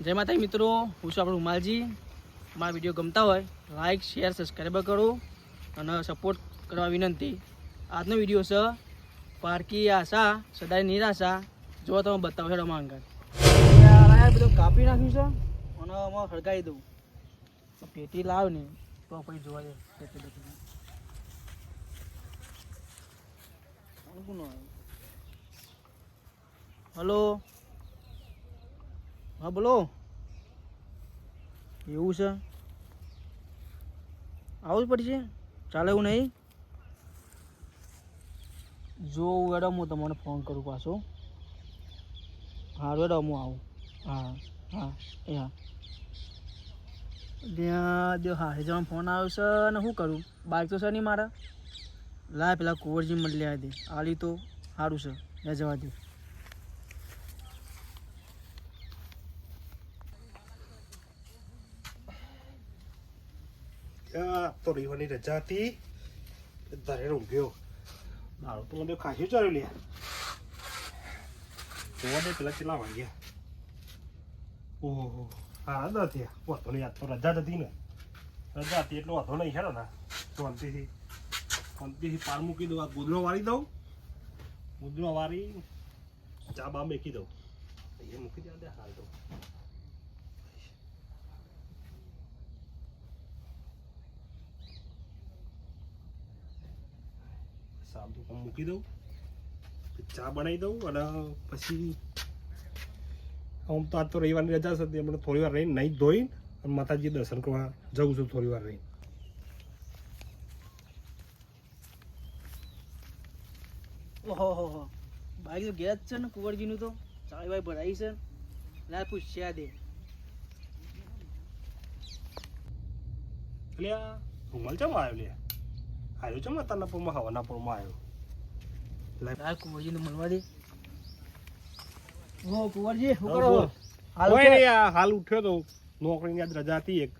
જય માતા મિત્રો હું છું આપણું ઉમાલજી મારા વીડિયો ગમતા હોય લાઇક શેર સબસ્ક્રાઈબ કરો અને સપોર્ટ કરવા વિનંતી. આજનો વીડિયો છે પારકી આશા સદાય નિરાશા. જો તમે બતાવો છો માંગણ યાર બધું કાપી નાખ્યું છે? અને આમાં હળગાવી દઉં. પેટી લાવ ને તો પછી જોવા જાય પેટી બધું. હલો? હા, બોલો. એવું છે? આવું જ પડશે? ચાલે એવું નહીં? જો એડો હું તમને ફોન કરું પાછો. હા એડો હું આવું. હા હા, એ હા. ત્યાં જો હા જવાનો ફોન આવ્યો છે અને શું કરું? બાઇક તો છે નહીં મારા. લાય પેલા કુંવરજી મળી દે. આલી તો સારું છે. ત્યાં જવા દે. ત્યાં તો રવિવારની રજા હતી ધરે ઊંઘ્યો મારો તો મને ખાસી ચાલ્યું લે જોવા દે પેલા કેટલા વાગ્યા ઓહો હા ના થયા વાંધો નહીં આજ તો રજા જ હતી ને રજા હતી એટલો વાંધો નહીં હેડો ને શાંતિથી શાંતિથી પાર મૂકી દઉં આ વાળી દઉં વાળી ચા બા મેકી દઉં એ મૂકી દે હાલ દઉં સાબુ પણ મૂકી દઉં ચા બનાવી દઉં અને પછી હું તો આજ તો રવિવારની રજા છે હમણાં થોડી વાર રહીને નહીં ધોઈને અને માતાજી દર્શન કરવા જઉં છું થોડી વાર રહીને. ઓહો હો હો. બાઈક તો ગેસ છે ને કુંવરજીનું તો. ચાવી ભાઈ ભરાઈ છે. ના પૂછ્યા દે. એટલે આ રૂમાલ ચમ આવ્યો લે? આવ્યો ચમ અત્યારના પૂરમાં હવાના પૂરમાં આવ્યો ના કુંવરજીને મળવા દે ઓહો કુંવરજી શું કરો બોલ. હાલ હાલ ઉઠ્યો તો નોકરીની આજ રજા હતી એક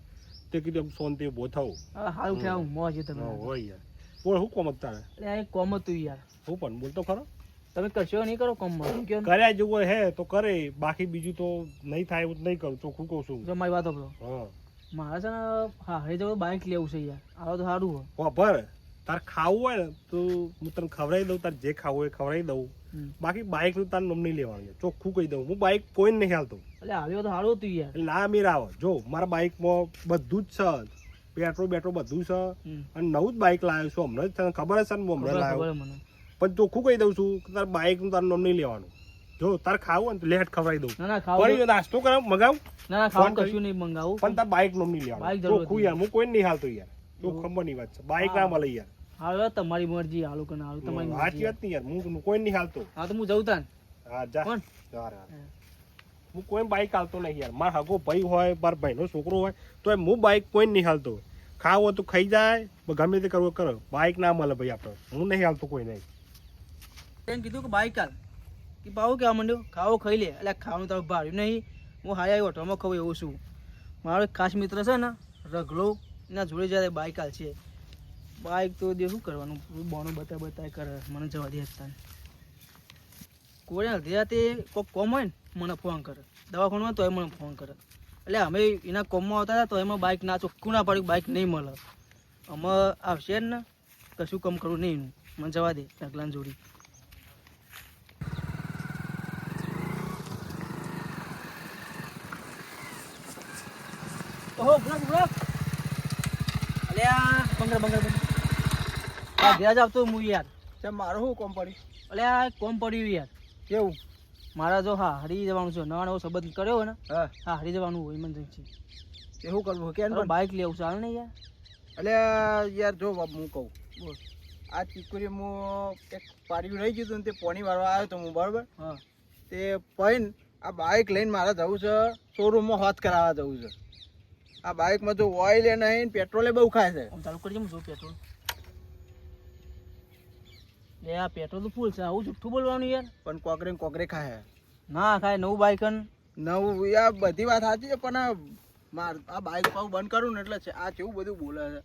તે કીધું શાંતિ ઊભો થવું હાલ ઉઠ્યા હું મોજ છે તમે હોય યાર બોલ શું કોમ તારે એક કોમ હતું યાર હું પણ બોલતો ખરો તમે કશો નહીં કરો કોમ કેમ ને? કર્યા જેવું હે તો કરે બાકી બીજું તો નહીં થાય એવું નહીં કરું ચોખ્ખું કહું છું જો મારી વાત સાંભળો હા મારે છે ને હા હવે જવું બાઇક લેવું છે યાર આવો તો સારું હોય વાપર તાર ખાવું હોય ને તો હું તને ખવડાવી દઉં તાર જે ખાવું હોય ખવડાવી દઉં. બાકી બાઇકનું તારે નામ નહીં લેવાનું છે. ચોખ્ખું કહી દઉં. હું બાઇક કોઈ નહીં હાલતો. એટલે આવ્યો તો સારું તું યાર. ના મેર આવો. જો મારા બાઇકમાં બધું જ છે. પેટ્રોલ બેટ્રોલ બધું છે. અને નવું જ બાઇક લાવ્યો છું. હમણાં જ તને ખબર હશે ને હું હમણાં લાવ્યો. પણ ચોખ્ખું કહી દઉં છું કે તાર બાઇકનું તારું નામ નહીં લેવાનું. જો તાર ખાવું હોય ને તો લેટ ખવડાવી દઉં. ના ના ખાવું નાસ્તો કરાવ મગાવ. ના ના ખાવું કશું નહીં મંગાવું. પણ તાર બાઇકનું નહીં લેવાનું. ચોખ્ખું યાર હું કોઈ નહીં હાલતો યાર. તો એવું. વાત છે. બાઈક ના મળે યાર. હાલો તમારી મરજી હાલો કે ના હાલો તમારી મરજી. વાત નહીં યાર. હું કોઈ નહીં હાલતો. હા તો હું જઉં તાન. હા જા. કોણ? હું. કોઈ બાઇક હાલતો નહીં યાર. મારા હગો ભાઈ હોય મારા ભાઈનો છોકરો હોય તો હું બાઇક કોઈ નહીં હાલતો. ખાવો તો ખાઈ જાય ગમે તે કરવું કરો. બાઇક ના મળે ભાઈ આપણે. હું નહીં હાલતો કોઈ નહીં. એમ કીધું કે બાઈક હાલ. કે ભાવ કેવા માંડ્યો? ખાવો ખાઈ લે. એટલે ખાવાનું તારું ભાર્યું નહીં. હું આવી હોટલમાં ખાવું એવું છું. મારો એક ખાસ મિત્ર છે ને રગલો એના જોડે જ્યારે બાઇક હાલ છે. બાઈક તો દે શું કરવાનું બોનું બતા બતા કરે, મને જવા દે હતા કોઈ અડધી રાતે કોઈક કોમ હોય ને, મને ફોન કરે. દવાખાનું હોય તોય મને ફોન કરે. એટલે અમે એના કોમમાં આવતા હતા તો એમાં બાઈક ના, ચોખ્ખું ના પાડ્યું બાઇક નહીં મળે. અમે આવશે ને, કશું કામ કરવું નહીં મને જવા દે રગલાને જોડી. ઓહો બ્લોક બ્લોક અલે આ બંગર આવતો હું યાર મારું શું કોમ પડી અલે આ કોમ પડ્યું યાર કેવું મારા જો હા હરી જવાનું છે નવા નવો સંબંધ કર્યો ને હા હા હરી જવાનું હોય ઇમરજન્સી તે શું કરવું કે તારે બાઇક લેવું ચાલે ને યાર એટલે યાર જો હું કહું બોલ આ ચીકુરી હું એક પાડ્યું રહી ગયું હતું તે પોણી વાળવા આવ્યો તો હું બરાબર હા તે પૈન આ બાઇક લઈને મારે જવું છે શોરૂમમાં હોત કરાવવા જવું છે. આ બાઇકમાં જો ઓઇલ એ નહીં ને એ બહુ ખાય છે. ચાલુ કરજે હું જોઉં પેટ્રોલ લે આ પેટ્રોલ તો ફૂલ છે આવું જુઠ્ઠું બોલવાનું યાર. પણ કોકરે કોકરે ખાય. ના ખાય નવું બાઇક નવું આ બધી વાત સાચી છે પણ આ માર આ બાઇક પાછું બંધ કરું ને એટલે છે આ કેવું બધું બોલે છે.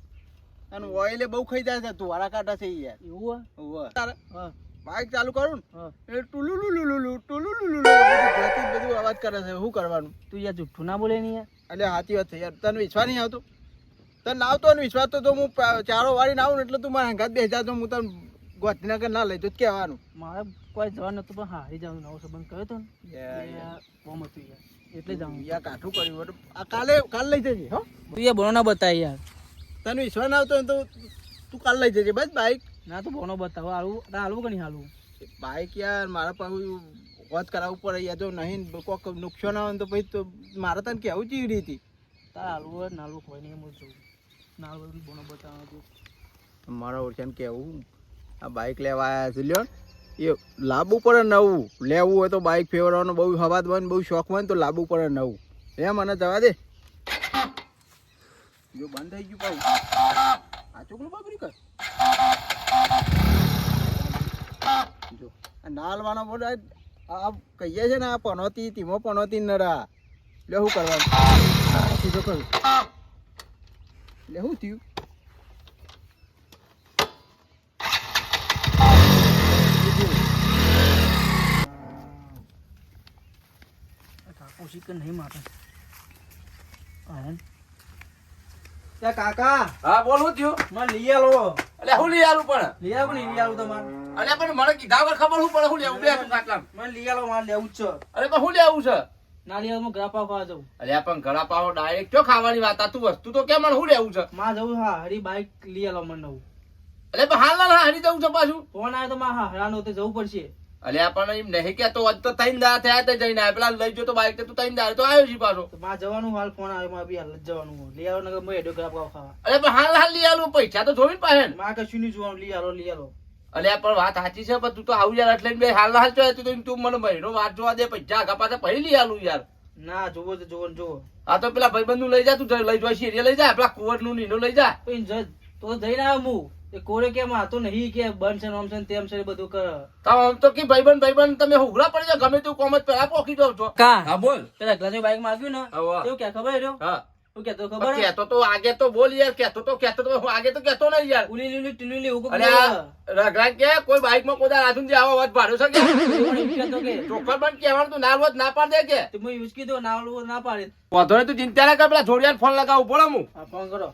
અને ઓઇલ એ બહુ ખાઈ જાય છે તું વાળા કાઢા છે યાર. એવું હોય? હોવે. તારે? બાઇક ચાલુ કરું. ને એ ટુલુ બધું ઘોંટી બધું અવાજ કરે છે શું કરવાનું? તું યાર જુઠ્ઠું ના બોલે નહીં યાર. એટલે સાચી વાત છે યાર. તને વિશ્વાસ નહીં આવતો? તને લાવતો ને વિશ્વાસ તો હું ચારો વાળીને આવું ને એટલે તું મારા હંગાત બેસી તો હું તને ગોધીનગર ના લઈ તો કહેવાનું. મારે કોઈ જવાનું હતું પણ હારી જવાનું નવો સંબંધ કર્યો તો ને. બોમ હતું યાર. એટલે જવાનું યાર કાઠું કર્યું આ કાલે કાલ લઈ જજે હો. તું યાર બોનો ના બતાય યાર. તને વિશ્વાસ ના આવતો તો તું કાલ લઈ જજે બસ બાઈક ના તું બોનો બતાવો. હાલવું હાલવું કે નહીં હાલવું? બાઈક યાર મારા પાસે વાત કરા પડે અહીંયા જો નહીં કોઈક નુકસાન આવે તો પછી મારે તને કેવું ચીવી હતી. તાર હાલવું હોય ને હાલવું હોય નહીં જ જોઉં. ના હાલવું બોનો બતાવવાનું મારા ઓળખાણ કેવું આ બાઈક લેવા આવ્યા છે, લ્યો. એ લાંબુ પડે નવું. લેવું હોય તો બાઈક ફેરવાનો બહુ હવાદ હોય બહુ શોખ બને તો લાંબુ પડે નવું. એ મને જવા દે. જો બંધ થઈ ગયું પાછું. આ ચોકલું બાબરી કર જો નાલવાનો બોલે આ કહીએ છે ને આ પનોતી ધીમો પનોતી નરા. લે શું કરવાનું? સીધો કરું. લે શું થયું? કાકો નહીં માટે હા ત્યાં કાકા હા બોલું થયું? મને લઈ આલો એટલે હું લઈ આલું પણ. લઈ આવું ને લઈ આવું તમારે. અરે પણ મને કીધા વગર ખબર હું પડે? હું લેવું? બે કાટલા મને લીયાલો માં લેવું છે. અરે પણ હું લેવું છે? ના માં આવો હું ગ્રાપા ખાવા જવું. અરે પણ પાવો ડાયરેક્ટ ક્યો ખાવાની વાત? આ તું વસ્તુ તો કેમ? હું લેવું છે? માં જવું હા હરી બાઈક લઈ આલો મને નવું અરે પણ હાલ ના હરી જવું છે પાછું? ફોન આવ્યો તો માં હા હરાનો તે જવું પડશે. અરે આપણને એમ નહીં હોત તો તૈન દા થયા તે જઈને આ પેલા લઈ જો તો બાઈક તો તું તૈન દા તો આવ્યો છે પાછો. માં જવાનું હાલ ફોન આવ્યો માં બી હાલ જવાનું. લઈ આવો નગર મેં એડો ગ્રાપા ખાવા. અરે પણ હાલ હાલ લઈ આલો પૈસા તો જોવી પાછળમાં કશું નહીં જોવાનું લઈ આલો લઈ આલો. અરે પણ વાત સાચી છે પણ તું તો આવું યાર એટલે બે હાલ હાલ ચોય તું તું મને મહિનો વાત જોવા દે પૈસા આગા પાછા પછી લઈ આલું યાર. ના જોવો તો જોવો જોવો. આ તો પેલા ભાઈબંધનું લઈ જા તું લઈ જવા શેરીએ લઈ જા પેલા કુંવરનું નીનો લઈ જા. તો જઈને આવ્યો હું એ કોરે કેમ આતો નહીં કે બન છે નોમ છે તેમ છે બધું કર. તો આમ તો કે ભાઈબંધ ભાઈબંધ તમે હુગરા પડી જાઓ ગમે તું કોમ જ પેલા પોકી જાવ છો. કા? હા બોલ. પેલા ગ્લાસની બાઈક માંગ્યું ને એવું કે ખબર રહ્યો હા. શું કહેતો ખબર કેતો તો આગે તો બોલ યાર કેતો તો કેતો તો હું આગે તો કેતો નહીં યાર. ઉલી લીલી ટીલી એવું રગડા કે કોઈ બાઈકમાં કોઈ રાધુન જે આવો વાત ભાડો છે કે? કહેતો પણ કહેવાનું તું ના રોજ ના પાડ દે કે? તે યુઝ કીધું ના ઓલું ના પાડે. વાંધો તું ચિંતા ના કર પેલા જોડિયાને ફોન લગાવું બોલો હું ફોન કરો.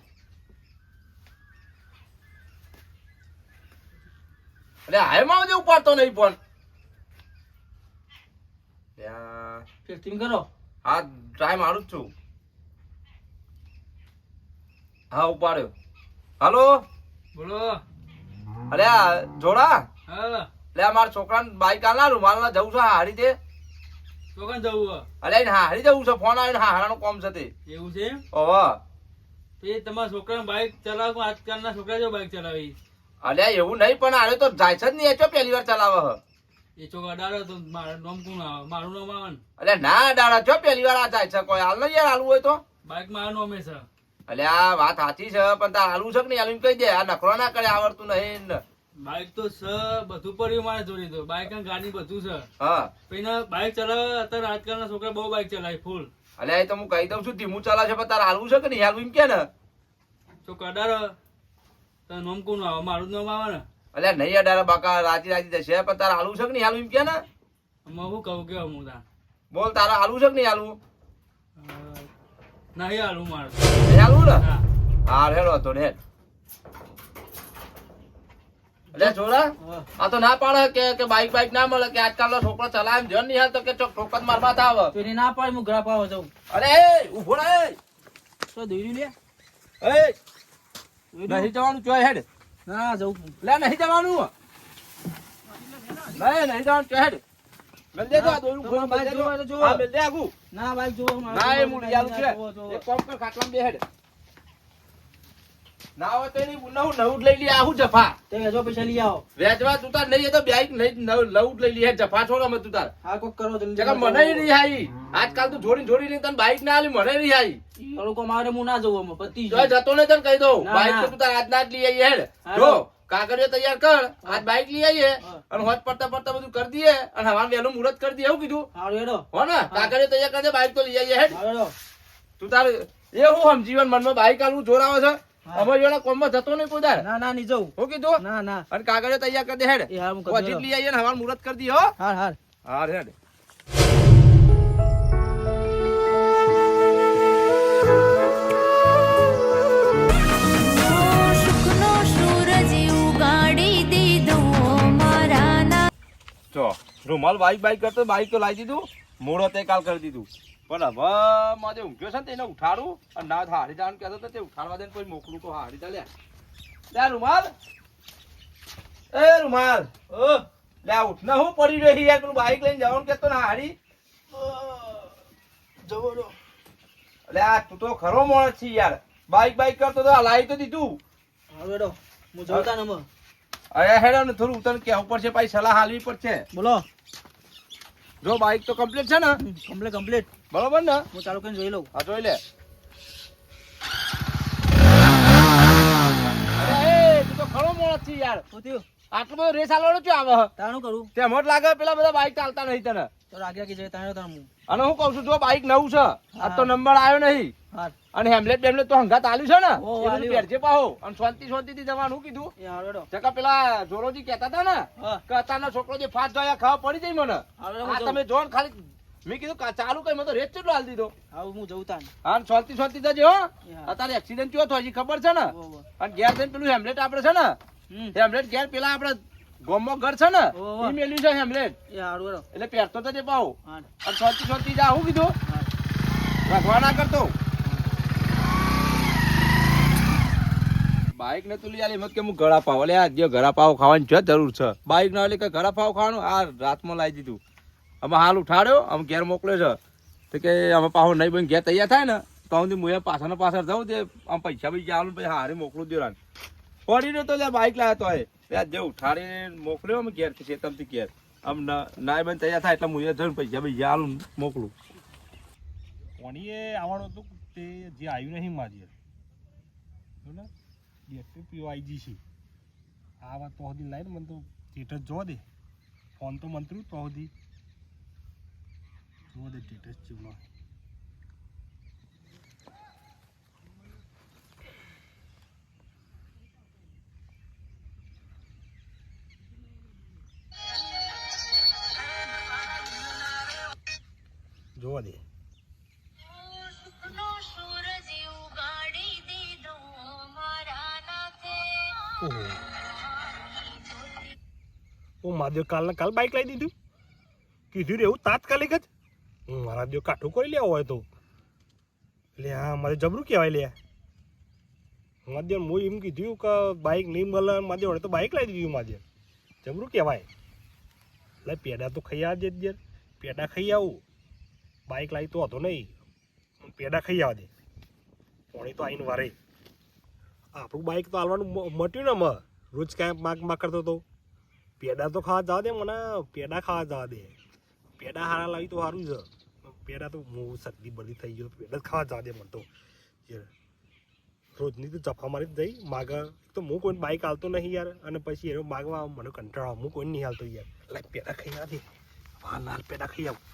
અરે હાયમાં બધું ઉપાડતો નહીં ફોન કરો. હા ટ્રાય મારું જ છું. હા ઉપાડ્યો. હાલો? બોલો. અરે જોડા? હા. એટલે મારા છોકરાને બાઈક આલા રૂમાલ ના જવું છે હારી તે? તો જવું? અરે હારી જવું છે ફોન આવીને હારાનું કોમ છે તે. એવું છે ઓહ. એ તમારા છોકરાને બાઈક ચલાવો આજકાલના છોકરા જો બાઈક ચલાવી અરે એવું નહીં પણ આરે તો જાય છે જ નહીં એચો પહેલી વાર ચલાવે હ એ છોકરા અડાડો તો મારું નામ કોણ આવે? મારું નામ આવે અરે ના અડાડા છો પહેલી વાર આ જાય છે? કોઈ હાલ નહીં યાર હાલવું હોય તો? બાઈક મારું નામે છે. અરે આ વાત સાચી છે પણ તાર હાલવું છે કે નહીં? હાલવું કહી દે. આ નખરો ના કરે આવડતું નહીં. બાઈક તો છે બધું પડ્યું મારે જોડી તો. બાઈક અને ગાડી બધું છે. હા. ના બાઈક ચલાવે અત્યારે આજકાલના છોકરા બહુ બાઈક ચલાવે ફૂલ અલે એ તો હું કહી દઉં છું ધીમું ચલાવે છે પણ તાર હાલવું છે કે નહીં? હાલવું એમ કે ને. તો કડારો. તાર નોમ કોનું આવે? મારું નામ આવે ને? અલે નહીં અડાર બાકા રાજી રાજી જશે પણ તાર હાલવું છે કે નહીં? હાલવું એમ કે ને? હું કહું કે હું તાર. બોલ તારા હાલવું છે કે નહીં હાલવું? નહીં હાલું મારું નહીં હાલવું ને હા. હા હેડો તો હેડ. એટલે છોરા આ તો ના પાડે કે કે બાઈક બાઈક ના મળે કે આજકાલનો છોકરો ચલાવે ધ્યાન નહીં હાલ તો કે ચોક ઠોકર મારવા આવે. તો ના પાડે હું ગ્રાફ આવા જાઉં. અરે ઊભો રે તો દોર્યું લે? એ. નહીં જવાનું ચોય હેડ. ના જવું લે નહીં જવાનું. નહીં નહીં જવાનું ચોય હેડ. મેલ દે તો આ દોરું તમારે બાઈક જોવો હોય તો જોવો. હા, મેલ દે આગું. ના બાઈક જોવો ના એ જોવો, આલું છે. જોવો, જોવો. એક કામ કર ખાટલામાં બે ના હોય તો એની નવું નવું લઈ લે આવું જફા. તે વેચો પૈસા લઈ આવો. વેચવા તું તાર નહીં તો બાઈક નહીં નવું લઈ લે જફા છોડો અમે તું તાર. હા કોક કરો જગા મને નહીં આવી આજકાલ તું જોડી જોડી નહીં તને બાઈક ના આલી મને નહીં આવી એ લોકો મારે હું ના જવું પતિ જતો ને તને કહી દઉં. ના, બાઈક ના. તો તું તાર આજના જ લઈ આવી હેડ. જો. કાગળિયો તૈયાર કર આજ બાઈક લઈ આવીએ અને હોત પડતા પડતા બધું કરી દઈએ. અને હવા વહેલું મુહૂર્ત કરી દઈએ એવું કીધું. હો ને કાગળિયો તૈયાર કરી દે બાઈક તો લઈ આવીએ હેડ. તું તાર એ હું સમજીવન મનમાં બાઈક આલું જોર આવે છે. જોડે કોમમાં જતો નહીં કોઈ. ના ના નહીં જવું. હું કીધું? ના ના. અને કાગળિયો તૈયાર કરી દે હેડ. હાર દઉં. લઈ આવીએ ને હવાર મુહૂર્ત કરી દઈએ હો. હાર હાર. હા હેડ. જો, રૂમાલ બાઈક બાઈક કરતો બાઈક તો લાવી દીધું મોડો તે કાલ કરી દીધું. પણ હવે મારે ઊંઘ્યો છે ને તેને ઉઠાડું, અને ના હારી દાન કહેતો તો તે ઉઠાડવા દે કોઈ મોકલું તો હારી દે લે. રૂમાલ. એ રૂમાલ, ઓ, લે ઉઠ ના હું પડી રહી યાર, પેલું બાઈક લઈને જવાનું કહેતો ને હારી. જવો લે આ તું તો ખરો માણસ છે યાર. બાઈક બાઈક કરતો તો લાવી તો દીધું. હા બેડો, હું જોતા ને અમે. અરે હેડો ને થોડું ઉતર ઉપર પડશે પાછી સલાહ હાલવી પડશે. બોલો. જો બાઈક તો કમ્પ્લીટ છે ને? કમ્પ્લીટ કમ્પ્લીટ બરોબર ને? હું ચાલુ કરીને જોઈ લઉં. હા જોઈ લે. તું તો ખરો માણસ છે યાર. શું થયું? આટલો બધો રેસ હાલવાનો શું આવે? તારું કરું તે જ લાગે પેલા બધા બાઈક ચાલતા નહીં તને. તો રાગ્યા કે જાય તારે તાર હું? અને હું કઉ છું જો બાઈક નવું છે આ તો નંબર આવ્યો નહીં. અને હેમલેટ બેમલેટ તો હંગાત આલ્યું છે ને? ઓ, એ બધું આલ્યું. પહેરજે પાહો. અને શાંતિ શાંતિ થી જવાનું કીધું. જકા પેલા જોરોજી કહેતા હતા ને કે અત્યારનો છોકરો જે ફાટ જાય ખાવા પડી જાય મને. આ તમે. જો ખાલી મેં કીધું ચાલુ કઈ મેં તો રેત કેટલો હાલ દીધો. હા હું જઉં તાન. હા શાંતિ શાંતિ જજે હો. અત્યારે એક્સિડન્ટ થયો તો હજી ખબર છે ને. અને ઘેર જઈને પેલું હેમલેટ આપડે છે ને હમ. હેમલેટ ઘેર પેલા આપણે ગોમમાં ઘર છે ને. ઈ મેલ્યું છે હેમલેટ. એ હાર એટલે પહેરતો તો જે પાઉ અને શાંતિ શાંતિ જા હું કીધું? હાર રાખવા ના કરતો. બાઈક ને તું લઈ આલી મત કે હું ગળા પાવ. એટલે આ જે ગળા પાવ ખાવાની છે જરૂર છે. બાઈક ના એટલે કે ગળા પાવ ખાવાનું? આ રાતમાં લાવી દીધું. અમે હાલ ઉઠાડ્યો અમે ઘેર મોકલ્યો છે. તો કે અમે પાહો નહીં બન ઘેર તૈયાર થાય ને તો હું હું પાછળ ને પાછળ જાઉં તે આમ પૈસા બી જાવ પછી હારે મોકલું દેવાનું. પડી રહ્યો તો બાઈક લાવ્યો તો એ ત્યાં જે ઉઠાડીને મોકલ્યો અમે ઘેરથી ચેતમથી ઘેર. આમ નાય બન તૈયાર થાય એટલે હું એ જઈને પૈસા ભાઈ આલું મોકલું. કોણીએ આવવાનું હતું તે જે આવ્યું નહીં મારી ને આવી જઈ છે. આ વાત તો સુધી લાઈને મને તો સ્ટેટસ જોવા દે. ફોન તો મંત્રું, તો સુધી જોવા દે સ્ટેટસ જેવું જોવા ઓ મહાદેવ કાલના કાલ બાઈક લાવી દીધું. કીધું રે, એવું તાત્કાલિક જ. હું મારા દેવ કાઠું કરી લેવો હોય તો. એટલે હા, મારે જબરું કહેવાય લે. મહાદેવ હું એમ કીધું કે બાઇક નહીં મળે, મહાદેવ વડે તો બાઇક લાવી દીધું મહાદેવ જબરું કહેવાય. એટલે પેડા તો ખાઈ આવજે જ પેડા ખાઈ આવું. બાઈક લાવી તો હતો નહીં. પેડા ખાઈ આવજે. પાણી તો આવીને વારે. આપણું બાઈક તો હાલવાનું મટ્યું ને મ રોજ કાંઈ માગ માગ કરતો હતો પેડા તો ખાવા જવા દે, મને પેડા ખાવા જવા દે. પેડા હારા લાવી તો સારું છે. પેડા તો હું શરદી બધી થઈ ગયો પેડા જ ખાવા જવા દે મને તો. રોજની તો જફા મારી જ જઈ, માગ. તો હું કોઈ બાઇક હાલતો નહીં યાર. અને પછી એનો માગવા મને કંટાળો. હું કોઈ નહીં હાલતો યાર. એટલે પેડા ખાઈ આવે હા લાલ પેડા ખાઈ આવું.